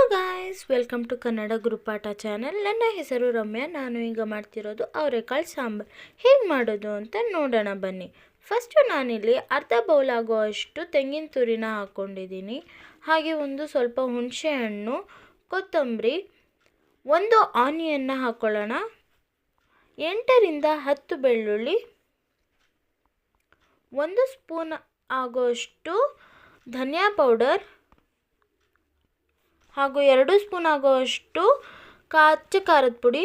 Hello guys welcome to Kannada Gurupatha channel ನನ್ನ ಹೆಸರು ರಮ್ಯಾ, ನಾನು ಈಗ ಮಾಡ್ತಿರೋದು ಅವರೆಕಾಳು ಸಾಂಬಾರು. ಹೇಗೆ ಮಾಡೋದು ಅಂತ ನೋಡೋಣ ಬನ್ನಿ. ಫಸ್ಟು ನಾನಿಲ್ಲಿ ಅರ್ಧ ಬೌಲ್ ಆಗುವಷ್ಟು ತೆಂಗಿನ ತುರಿನ ಹಾಕ್ಕೊಂಡಿದ್ದೀನಿ ಹಾಗೆ ಒಂದು ಸ್ವಲ್ಪ ಹುಣಸೆಹಣ್ಣು ಕೊತ್ತಂಬರಿ, ಒಂದು ಆನಿಯನ್ನ ಹಾಕ್ಕೊಳ್ಳೋಣ ಎಂಟರಿಂದ ಹತ್ತು ಬೆಳ್ಳುಳ್ಳಿ, ಒಂದು ಸ್ಪೂನ್ ಆಗುವಷ್ಟು ಧನಿಯಾ ಪೌಡರ್ ಹಾಗೂ ಎರಡು ಸ್ಪೂನ್ ಆಗುವಷ್ಟು ಕಾಚ ಖಾರದ ಪುಡಿ,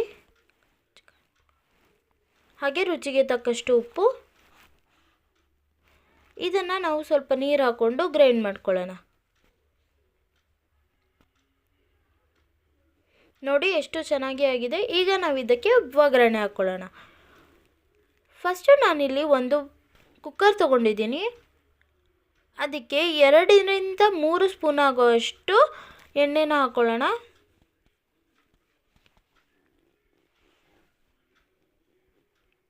ಹಾಗೆ ರುಚಿಗೆ ತಕ್ಕಷ್ಟು ಉಪ್ಪು. ಇದನ್ನು ನಾವು ಸ್ವಲ್ಪ ನೀರು ಹಾಕ್ಕೊಂಡು ಗ್ರೈಂಡ್ ಮಾಡ್ಕೊಳ್ಳೋಣ. ನೋಡಿ ಎಷ್ಟು ಚೆನ್ನಾಗಿ ಆಗಿದೆ. ಈಗ ನಾವು ಇದಕ್ಕೆ ಒಗ್ಗರಣೆ ಹಾಕ್ಕೊಳ್ಳೋಣ ಫಸ್ಟು ನಾನಿಲ್ಲಿ ಒಂದು ಕುಕ್ಕರ್ ತಗೊಂಡಿದ್ದೀನಿ. ಅದಕ್ಕೆ ಎರಡರಿಂದ ಮೂರು ಸ್ಪೂನ್ ಆಗುವಷ್ಟು ಎಣ್ಣೆನ ಹಾಕ್ಕೊಳ್ಳೋಣ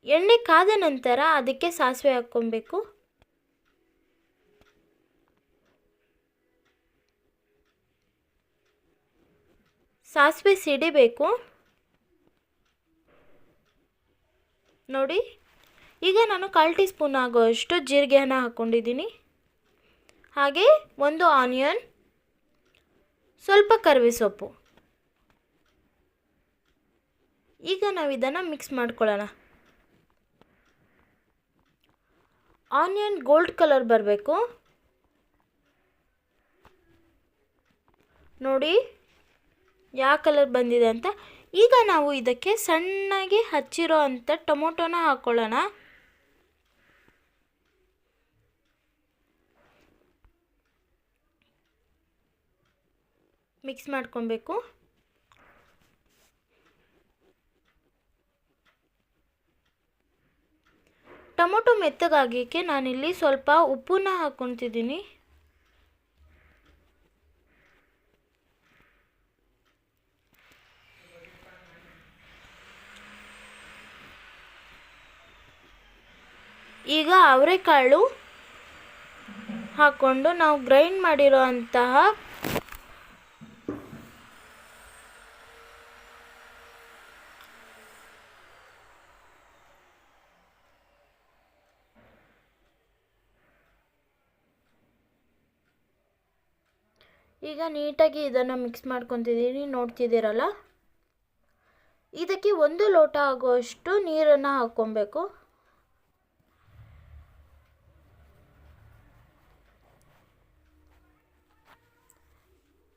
ಎಣ್ಣೆ ಕಾದ ನಂತರ ಅದಕ್ಕೆ ಸಾಸಿವೆ ಹಾಕ್ಕೊಬೇಕು. ಸಾಸಿವೆ ಸಿಡಿಬೇಕು. ನೋಡಿ, ಈಗ ನಾನು ಕಾಲು ಟೀ ಸ್ಪೂನ್ ಆಗುವಷ್ಟು ಜೀರಿಗೆಯನ್ನು ಹಾಕ್ಕೊಂಡಿದ್ದೀನಿ. ಹಾಗೆ ಒಂದು ಆನಿಯನ್ ಸ್ವಲ್ಪ ಕರಿವೆ ಸೊಪ್ಪು. ಈಗ ನಾವು ಇದನ್ನು ಮಿಕ್ಸ್ ಮಾಡ್ಕೊಳ್ಳೋಣ. ಆನಿಯನ್ ಗೋಲ್ಡ್ ಕಲರ್ ಬರಬೇಕು. ನೋಡಿ ಯಾವ ಕಲರ್ ಬಂದಿದೆ ಅಂತ. ಈಗ ನಾವು ಇದಕ್ಕೆ ಸಣ್ಣಗೆ ಹಚ್ಚಿರೋ ಅಂಥ ಟೊಮೊಟೊನ ಹಾಕ್ಕೊಳ್ಳೋಣ ಮಿಕ್ಸ್ ಮಾಡ್ಕೊಬೇಕು. ಟೊಮೊಟೊ ಮೆತ್ತಗಾಗಲಿಕ್ಕೆ ನಾನಿಲ್ಲಿ ಸ್ವಲ್ಪ ಉಪ್ಪನ್ನ ಹಾಕ್ಕೊತಿದ್ದೀನಿ ಈಗ ಅವರೆಕಾಳು ಹಾಕ್ಕೊಂಡು ನಾವು ಗ್ರೈಂಡ್ ಮಾಡಿರೋ ಅಂತಹ ಈಗ ನೀಟಾಗಿ ಇದನ್ನು ಮಿಕ್ಸ್ ಮಾಡ್ಕೊತಿದ್ದೀನಿ. ನೋಡ್ತಿದ್ದೀರಲ್ಲ? ಇದಕ್ಕೆ ಒಂದು ಲೋಟ ಆಗುವಷ್ಟು ನೀರನ್ನು ಹಾಕ್ಕೊಬೇಕು.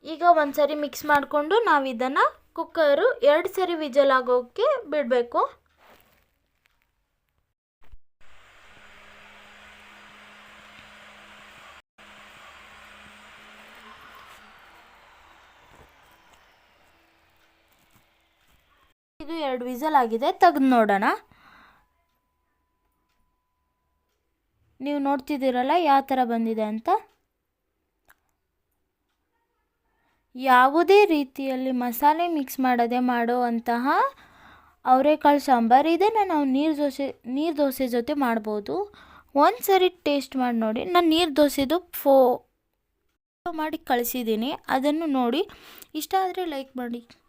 ಈಗ ಒಂದು ಸರಿ ಮಿಕ್ಸ್ ಮಾಡಿಕೊಂಡು ನಾವು ಇದನ್ನು ಕುಕ್ಕರು ಎರಡು ಸರಿ ವಿಜಲ್ ಆಗೋಕ್ಕೆ ಬಿಡಬೇಕು. ಇದು ಎರಡು ವಿಸಲ್ ಆಗಿದೆ, ತೆಗೆದು ನೋಡೋಣ. ನೀವು ನೋಡ್ತಿದ್ದೀರಲ್ಲ, ಯಾವ ಥರ ಬಂದಿದೆ ಅಂತ? ಯಾವುದೇ ರೀತಿಯಲ್ಲಿ ಮಸಾಲೆ ಮಿಕ್ಸ್ ಮಾಡದೆ ಮಾಡುವಂತಹ ಅವರೆಕಾಳು ಸಾಂಬಾರು. ಇದನ್ನು ನಾವು ನೀರು ದೋಸೆ ನೀರು ದೋಸೆ ಜೊತೆ ಮಾಡ್ಬೋದು. ಒಂದು ಸರಿ ಟೇಸ್ಟ್ ಮಾಡಿ ನೋಡಿ. ನಾನು ನೀರು ದೋಸೆದು ಫೋ ಮಾಡಿ ಕಳಿಸಿದ್ದೀನಿ. ಅದನ್ನು ನೋಡಿ. ಇಷ್ಟ ಆದರೆ ಲೈಕ್ ಮಾಡಿ.